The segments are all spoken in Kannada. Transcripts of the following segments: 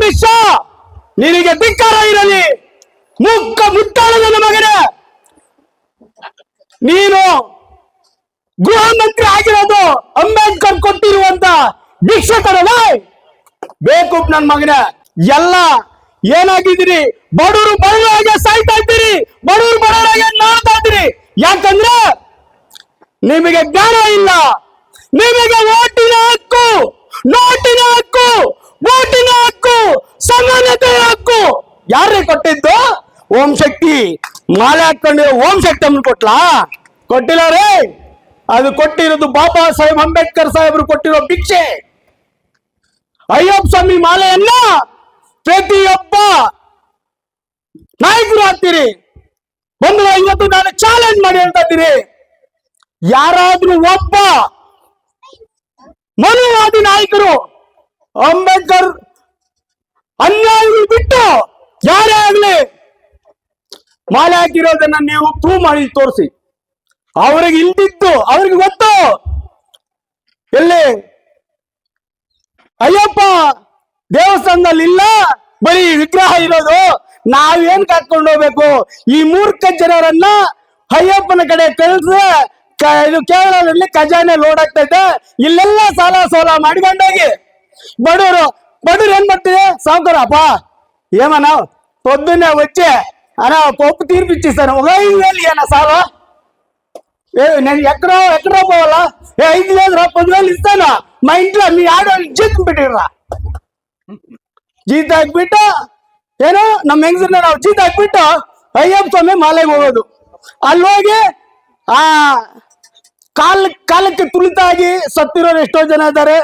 ಅಮಿತ್ ಶಾ, ನಿನಗೆ ಧಿಕ್ಕಾರ ಇರಲಿ. ಮುಕ್ಕ ಮುಟ್ಟಾಳ ನನ್ನ ಮಗನೇ ನೀನು ಗೃಹ ಮಂತ್ರಿ ಆಗಿರೋದು ಅಂಬೇಡ್ಕರ್ ಕೊಟ್ಟಿರುವಂತ ಭಿಕ್ಷಕರಲ್ಲ ಬೇಕು ನನ್ ಮಗನೇ. ಎಲ್ಲ ಏನಾಗಿದ್ದೀರಿ? ಬಡವರು ಬಡವರಾಗೆ ಸಾಯ್ತಾ ಇದ್ದೀರಿ. ಬಡವರು ಬಡವರಾಗೆ ನಾಡ್ತಾ ಇದ್ದೀರಿ. ಯಾಕಂದ್ರೆ ನಿಮಗೆ ಜ್ಞಾನ ಇಲ್ಲ. ನಿಮಗೆ ಓಟಿನ ಹಕ್ಕು ನೋಟಿನ ಹಕ್ಕು ಓಟಿನ ಹಕ್ಕು ಸಮಾನತೆಯ ಹಕ್ಕು ಯಾರೇ ಕೊಟ್ಟಿದ್ದು ಓಂ ಶಕ್ತಿ ಮಾಲೆ ಹಾಕೊಂಡಿರೋ ಓಂ ಶಕ್ತಿ ಅಮ್ಮನ ಕೊಟ್ಲಾ? ಕೊಟ್ಟಿಲ್ಲ ರೇ. ಅದು ಕೊಟ್ಟಿರೋದು ಬಾಬಾ ಸಾಹೇಬ್ ಅಂಬೇಡ್ಕರ್ ಸಾಹೇಬ್ರು ಕೊಟ್ಟಿರೋ ಭಿಕ್ಷೆ. ಅಯ್ಯಪ್ಪ ಸ್ವಾಮಿ ಮಾಲೆಯನ್ನ ಪ್ರತಿಯೊಬ್ಬ ನಾಯಕರು ಹಾಕ್ತೀರಿ. ಒಂದು ಇವತ್ತು ನಾನು ಚಾಲೆಂಜ್ ಮಾಡಿ ಹೇಳ್ತಾ ಇದ್ದೀರಿ ಯಾರಾದ್ರೂ ಒಬ್ಬ ಮನುವಾದಿ ನಾಯಕರು ಅಂಬೇಡ್ಕರ್ ಅನ್ಯಾಯ ಬಿಟ್ಟು ಮಾಲೆ ಹಾಕಿರೋದನ್ನ ನೀವು ಪ್ರೂವ್ ಮಾಡಿ ತೋರಿಸಿ. ಅವ್ರಿಗೆ ಇಲ್ದಿತ್ತು ಅವ್ರಿಗೆ ಗೊತ್ತು. ಎಲ್ಲಿ? ಅಯ್ಯಪ್ಪ ದೇವಸ್ಥಾನದಲ್ಲಿ ಇಲ್ಲ, ಬರೀ ವಿಗ್ರಹ ಇರೋದು. ನಾವೇನ್ ಕಾಕೊಂಡು ಹೋಗ್ಬೇಕು? ಈ ಮೂರ್ಖ ಜನರನ್ನ ಅಯ್ಯಪ್ಪನ ಕಡೆ ಕಳಿಸ್ರೆ ಇದು ಕೇರಳದಲ್ಲಿ ಖಜಾನೆ ಲೋಡ್ ಆಗ್ತೈತೆ ಇಲ್ಲೆಲ್ಲ ಸಾಲ ಸಾಲ ಮಾಡ್ಕೊಂಡೋಗಿ. ಬಡವರು ಬಡವ್ರು ಏನ್ ಮಾಡ್ತೀವಿ ಸಾವುಕಾರಪ್ಪ ಏಮ ನಾವು ಪೊದ್ದುನ್ನೇ ವಚ್ಚೆ అనా పప్పు తీర్పిచ్చేస్తాను ఒక ఐదు వేలు ఇయ్యనా సార్ ఏ నేను ఎక్కడో ఎక్కడో పోవాలా ఏ ఐదు వేలు రా పదివేలు ఇస్తాను మా ఇంట్లో మీ ఆడవాళ్ళు జీతం పెట్టిర్రా ಜೀತ ಹಾಕ್ಬಿಟ್ಟು ಏನು ನಮ್ಮ ಹೆಂಗಸನ್ನ ನಾವು ಜೀತ ಹಾಕ್ಬಿಟ್ಟು ಅಯ್ಯಪ್ಪ ಸ್ವಾಮಿ ಮಾಲೆಗೆ ಹೋಗೋದು ಅಲ್ಲಿ ಹೋಗಿ ಆ ಕಾಲ ಕಾಲಕ್ಕೆ ತುಳಿತಾಗಿ ಸತ್ತಿರೋರು ಎಷ್ಟೋ ಜನ ಇದ್ದಾರೆ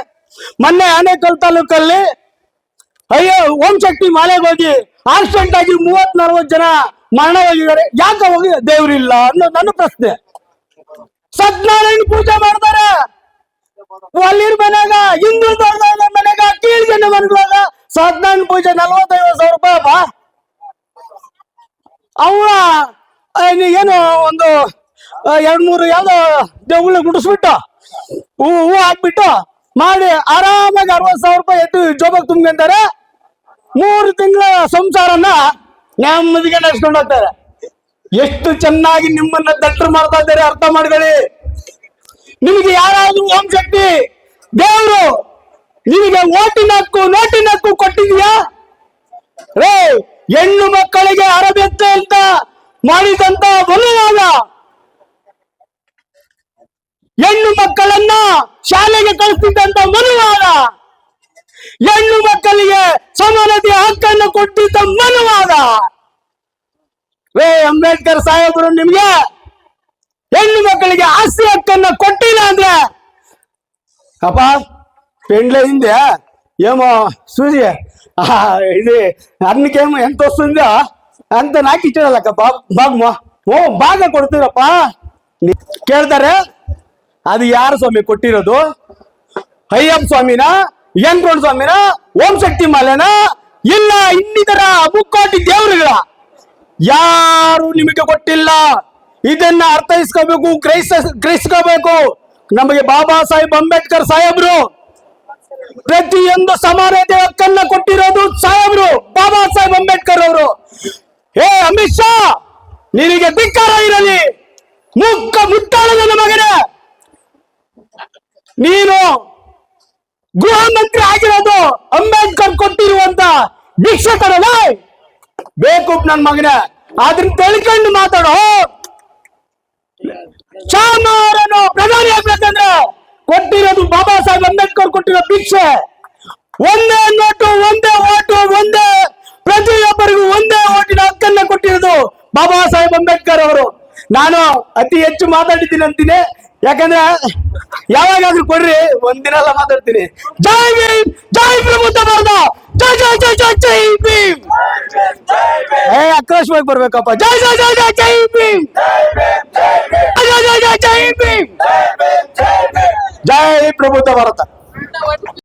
ಮೊನ್ನೆ ಆನೇಕಲ್ ತಾಲೂಕಲ್ಲಿ ಅಯ್ಯೋ ಓಂ ಶಕ್ತಿ ಮಾಲೆಗೆ ಹೋಗಿ ಆಕ್ಸಿಡೆಂಟ್ ಆಗಿ ಮೂವತ್ ನಲ್ವತ್ತು ಜನ ಮರಣ ಹೋಗಿದ್ದಾರೆ ಯಾಕೆ ಹೋಗಿ? ದೇವ್ರಿಲ್ಲ ಅನ್ನೋ ನನ್ನ ಪ್ರಶ್ನೆ. ಸತ್ಯನಾರಾಯಣ ಪೂಜೆ ಮಾಡ್ತಾರೆ. ಅಲ್ಲಿರ್ ಮನ್ಯಾಗ ಹಿಂದೂ ಬರ್ದಾಗ ಮನೆಗ ಕೀಳ್ ಜನ ಮನ್ಗಳಾಗ ಸತ್ಯನಾರಾಯಣ ಪೂಜೆ ನಲ್ವತ್ತೈವತ್ತು ಸಾವಿರ ರೂಪಾಯಿ ಅಪ್ಪ ಅವ ಏನು ಒಂದು ಎರಡ್ ಮೂರು ಯಾವ್ದೋ ದೇವ್ಗಳ ಗುಡಿಸ್ಬಿಟ್ಟು, ಹೂ ಹೂ ಹಾಕ್ಬಿಟ್ಟು ಮಾಡಿ ಆರಾಮಾಗಿ ಅರವತ್ತು ಸಾವಿರ ರೂಪಾಯಿ ಎತ್ತು ಜೋಬಾಗ ತುಂಬ್ಕೊಂತಾರೆ. ಮೂರು ತಿಂಗಳ ಸಂಸಾರನ್ನ ನೆಮ್ಮದಿಗೆ ನಡೆಸ್ಕೊಂಡು ಹೋಗ್ತಾರೆ. ಎಷ್ಟು ಚೆನ್ನಾಗಿ ನಿಮ್ಮನ್ನ ದಟ್ಟರು ಮಾಡ್ತಾ ಇದ್ದಾರೆ ಅರ್ಥ ಮಾಡ್ಕೊಳ್ಳಿ. ನಿಮಗೆ ಯಾರಾದ್ರೂ ಓಂ ಶಕ್ತಿ, ದೇವರು ನಿಮಗೆ ಓಟಿನ ಹಕ್ಕು ನೋಟಿನ ಹಕ್ಕು ಕೊಟ್ಟಿದ್ಯಾ? ರೇ, ಹೆಣ್ಣು ಮಕ್ಕಳಿಗೆ ಅರಬೆತ್ತೆ ಅಂತ ಮಾಡಿದಂತ ಬಲುವಾದ ಹೆಣ್ಣು ಮಕ್ಕಳನ್ನ ಶಾಲೆಗೆ ಕಳಿಸ್ತಿದ್ದಂತ ಮನುವಾದ ಹೆಣ್ಣು ಮಕ್ಕಳಿಗೆ ಸಮಾನತೆಯ ಹಕ್ಕನ್ನು ಕೊಟ್ಟಿದ್ದ ಮನುವಾದ ರೇ ಅಂಬೇಡ್ಕರ್ ಸಾಹೇಬರು ನಿಮ್ಗೆ ಹೆಣ್ಣು ಮಕ್ಕಳಿಗೆ ಆಸ್ತಿ ಹಕ್ಕನ್ನ ಕೊಟ್ಟಿಲ್ಲ ಅಂದ್ರೆ ಅಪ್ಪ పెండ్ల అయింది ఏమో సూర్య ఆ, ఇది అన్నకేమో ఎంత వస్తుందో అంత నాకు ఇచ్చాడల్లక్క బాబు బాగుమా ఓ బాగా ಕೊಡ್ತೀರಪ್ಪ ನಿ- ಕೇಳ್ತಾರೆ ಅದು ಯಾರು ಸ್ವಾಮಿ ಕೊಟ್ಟಿರೋದು ಅಯ್ಯಪ್ಪ ಸ್ವಾಮಿನ ಯಂತ್ರೋಣ ಸ್ವಾಮಿನ ಓಂ ಶಕ್ತಿ ಮಾಲೆನ ಇಲ್ಲ ಇನ್ನಿತರ ಮುಕ್ಕೋಟಿ ದೇವರುಗಳ ಯಾರು ನಿಮಗೆ ಕೊಟ್ಟಿಲ್ಲ. ಇದನ್ನ ಅರ್ಥೈಸ್ಕೋಬೇಕು ಗ್ರಹಿಸ ಗ್ರಹಿಸ್ಕೋಬೇಕು ನಮಗೆ ಬಾಬಾ ಸಾಹೇಬ್ ಅಂಬೇಡ್ಕರ್ ಸಾಹೇಬ್ರು ಪ್ರತಿಯೊಂದು ಸಮಾನತೆ ಹಕ್ಕನ್ನ ಕೊಟ್ಟಿರೋದು ಸಾಹೇಬ್ರು, ಬಾಬಾ ಸಾಹೇಬ್ ಅಂಬೇಡ್ಕರ್ ಅವರು. ಹೇ ಅಮಿತ್ ಶಾ, ನಿನಗೆ ಧಿಕ್ಕಾರ ಇರಲಿ. ಮುಕ್ಕ ಮುಟ್ಟಾಳ ನನ್ನ ಮಗನೇ. ನೀನು ಗೃಹ ಮಂತ್ರಿ ಆಗಿರೋದು ಅಂಬೇಡ್ಕರ್ ಕೊಟ್ಟಿರುವಂತ ಭಿಕ್ಷಕರಲ್ಲ ಬೇಕು ನನ್ ಮಗನ ಅದನ್ನ ತಿಳ್ಕೊಂಡು ಮಾತಾಡೋ. ಚಾಮರನು ಪ್ರಧಾನಿ ಆಗ್ಬೇಕಂದ್ರೆ ಕೊಟ್ಟಿರೋದು ಬಾಬಾ ಸಾಹೇಬ್ ಅಂಬೇಡ್ಕರ್ ಕೊಟ್ಟಿರೋ ಭಿಕ್ಷೆ. ಒಂದೇ ನೋಟು, ಒಂದೇ ಓಟು, ಒಂದೇ ಪ್ರತಿಯೊಬ್ಬರಿಗೂ ಒಂದೇ ಓಟಿನ ಹಕ್ಕನ್ನ ಕೊಟ್ಟಿರೋದು ಬಾಬಾ ಸಾಹೇಬ್ ಅಂಬೇಡ್ಕರ್ ಅವರು. ನಾನು ಅತಿ ಹೆಚ್ಚು ಮಾತಾಡಿದ್ದೀನಿ ಅಂತೀನಿ. ಯಾಕಂದ್ರೆ ಯಾವಾಗಾದ್ರೂ ಕೊಡ್ರಿ ಒಂದಿನ ಎಲ್ಲ ಮಾತಾಡ್ತೀನಿ. ಜೈ ಭೀಮ್, ಜೈ ಪ್ರಬುದ್ಧ ಭಾರತ. ಜೈ ಜೈ ಜೈ ಜೈ ಜೈ ಭೀಮ್. ಏ, ಆಕ್ರೋಶವಾಗಿ ಬರ್ಬೇಕಪ್ಪ. ಜೈ ಜೈ ಜೈ ಜೈ ಜೈ ಭೀಮ್. ಜೈ ಜೈ ಜೈ ಜೈ ಭೀಮ್. ಜೈ ಪ್ರಬುದ್ಧ ಭಾರತ.